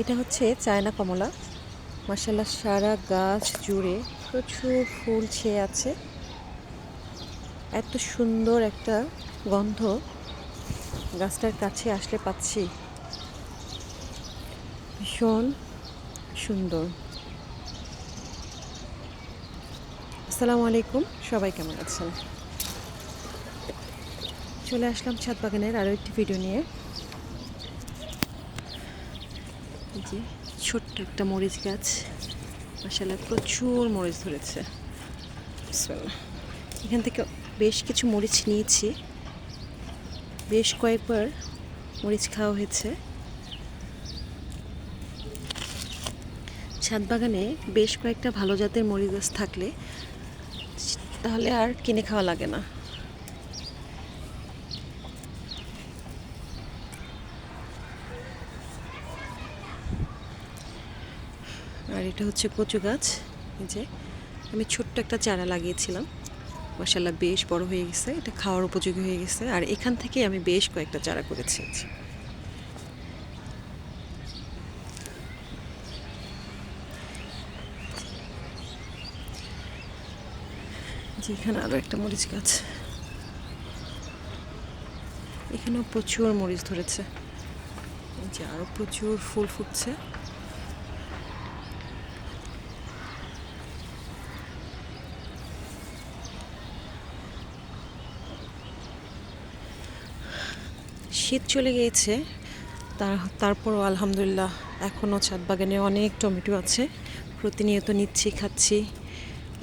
এটা হচ্ছে চায়না কমলা। মাসাল্লাহ সারা গাছ জুড়ে প্রচুর ফুল ছেয়ে আছে। এত সুন্দর একটা গন্ধ গাছটার কাছে আসলে পাচ্ছি। ভীষণ সুন্দর। আসসালামু আলাইকুম, সবাই কেমন আছেন? চলে আসলাম ছাদ বাগানের আরও একটি ভিডিও নিয়ে এই যে ছোট্ট একটা মরিচ গাছ। মাসাল্লাহ প্রচুর মরিচ ধরেছে। এখান থেকে বেশ কিছু মরিচ নিয়েছি। বেশ কয়েকবার মরিচ খাওয়া হয়েছে। ছাদ বাগানে বেশ কয়েকটা ভালো জাতের মরিচ গাছ থাকলে তাহলে আর কিনে খাওয়া লাগে না। আর এটা হচ্ছে কচু গাছ। এই যে, আমি ছোট্ট একটা চারা লাগিয়েছিলাম। মশাল্লা বেশ বড় হয়ে গেছে। এটা খাওয়ার উপযোগী হয়ে গেছে। আর এখান থেকে আমি বেশ কয়েকটা চারা করেছি। এই যে। যে এখানে আরও একটা মরিচ গাছ। এখানেও প্রচুর মরিচ ধরেছে। যে আরও প্রচুর ফুল ফুটছে। শীত চলে গিয়েছে। তার, তারপরও আলহামদুলিল্লাহ এখনও ছাদ বাগানে অনেক টমেটো আছে। প্রতিনিয়ত নিচ্ছি, খাচ্ছি।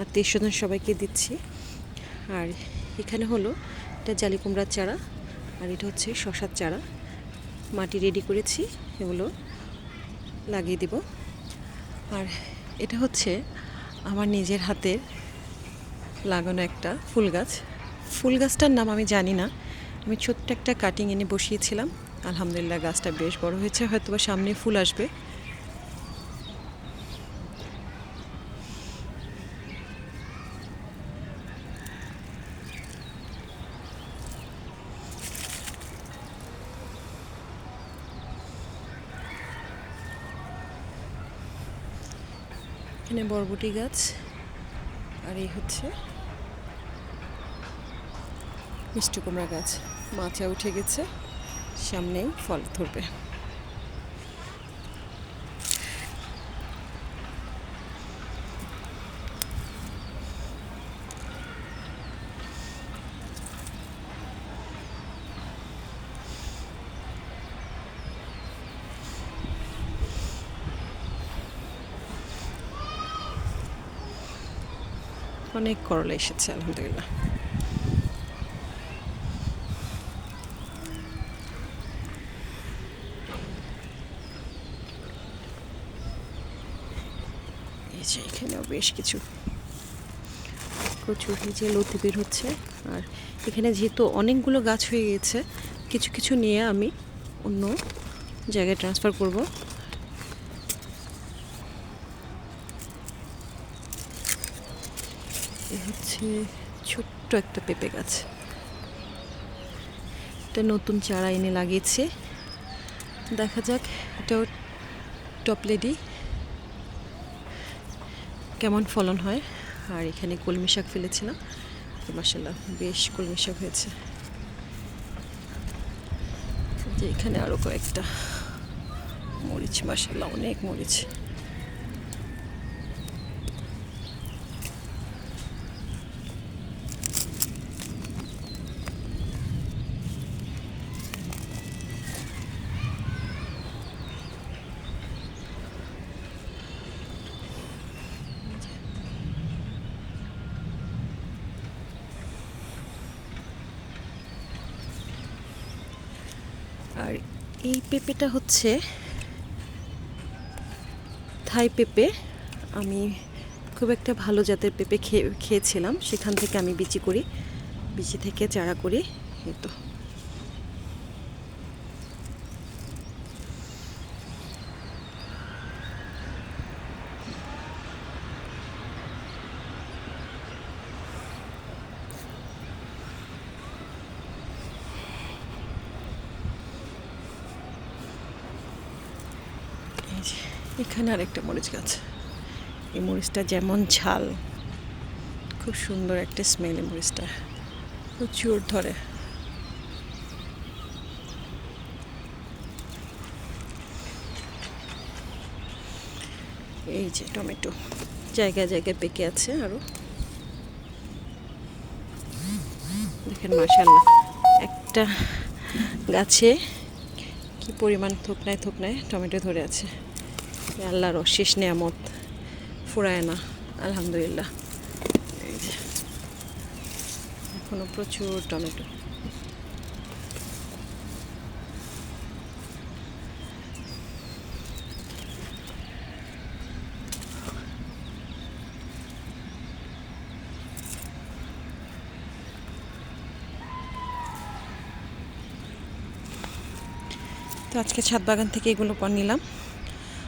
আত্মীয় স্বজন সবাইকে দিচ্ছি। আর এখানে হলো এটা জালি কুমড়ার চারা আর এটা হচ্ছে শশার চারা। মাটি রেডি করেছি, এগুলো লাগিয়ে দিব। আর এটা হচ্ছে আমার নিজের হাতের লাগানো একটা ফুল গাছ। ফুল গাছটার নাম আমি জানি না। আমি ছোট্ট একটা কাটিং এনে বসিয়েছিলাম। আলহামদুলিল্লাহ গাছটা বেশ বড় হয়েছে হয়তো বা সামনে ফুল আসবে। এখানে বরবটি গাছ, আর এই হচ্ছে মিষ্টি কুমড়া গাছ মাচা উঠে গেছে সামনেই ফল ধরবে। অনেক করলা এসেছে আলহামদুলিল্লাহ। যে এখানেও বেশ কিছু। প্রচুর যে লতি বের হচ্ছে। আর এখানে যেহেতু অনেকগুলো গাছ হয়ে গেছে, কিছু কিছু নিয়ে আমি অন্য জায়গায় ট্রান্সফার করব। হচ্ছে ছোট্ট একটা পেঁপে গাছ। এটা নতুন চারা এনে লাগিয়েছে। দেখা যাক, এটাও টপ লেডি কেমন ফলন হয়? আর এখানে কলমি শাক ফেলেছিলাম। মাসাল্লাহ বেশ কলমি শাক হয়েছে। যে এখানে আরও কয়েকটা মরিচ মাসাল্লাহ অনেক মরিচ। আর এই পেঁপেটা হচ্ছে থাই পেঁপে। আমি খুব একটা ভালো জাতের পেঁপে খেয়ে, খেয়েছিলাম। সেখান থেকে আমি বিচি করি। বিচি থেকে চারা করি। এই তো। এখানে আরেকটা মরিচ গাছ। এই মরিচটা যেমন ঝাল, খুব সুন্দর একটা স্মেল এই মরিচটা। প্রচুর ধরে। এই যে টমেটো, জায়গায় জায়গায় পেকে আছে আরও। দেখেন মাশাল্লাহ একটা গাছে কি পরিমাণ থুকনায় থুকনায় টমেটো ধরে আছে। আল্লাহর অশেষ নিয়ামত ফুরায় না, আলহামদুলিল্লাহ। এখনও প্রচুর টমেটো। তো আজকে ছাদ বাগান থেকে এগুলো পর নিলাম।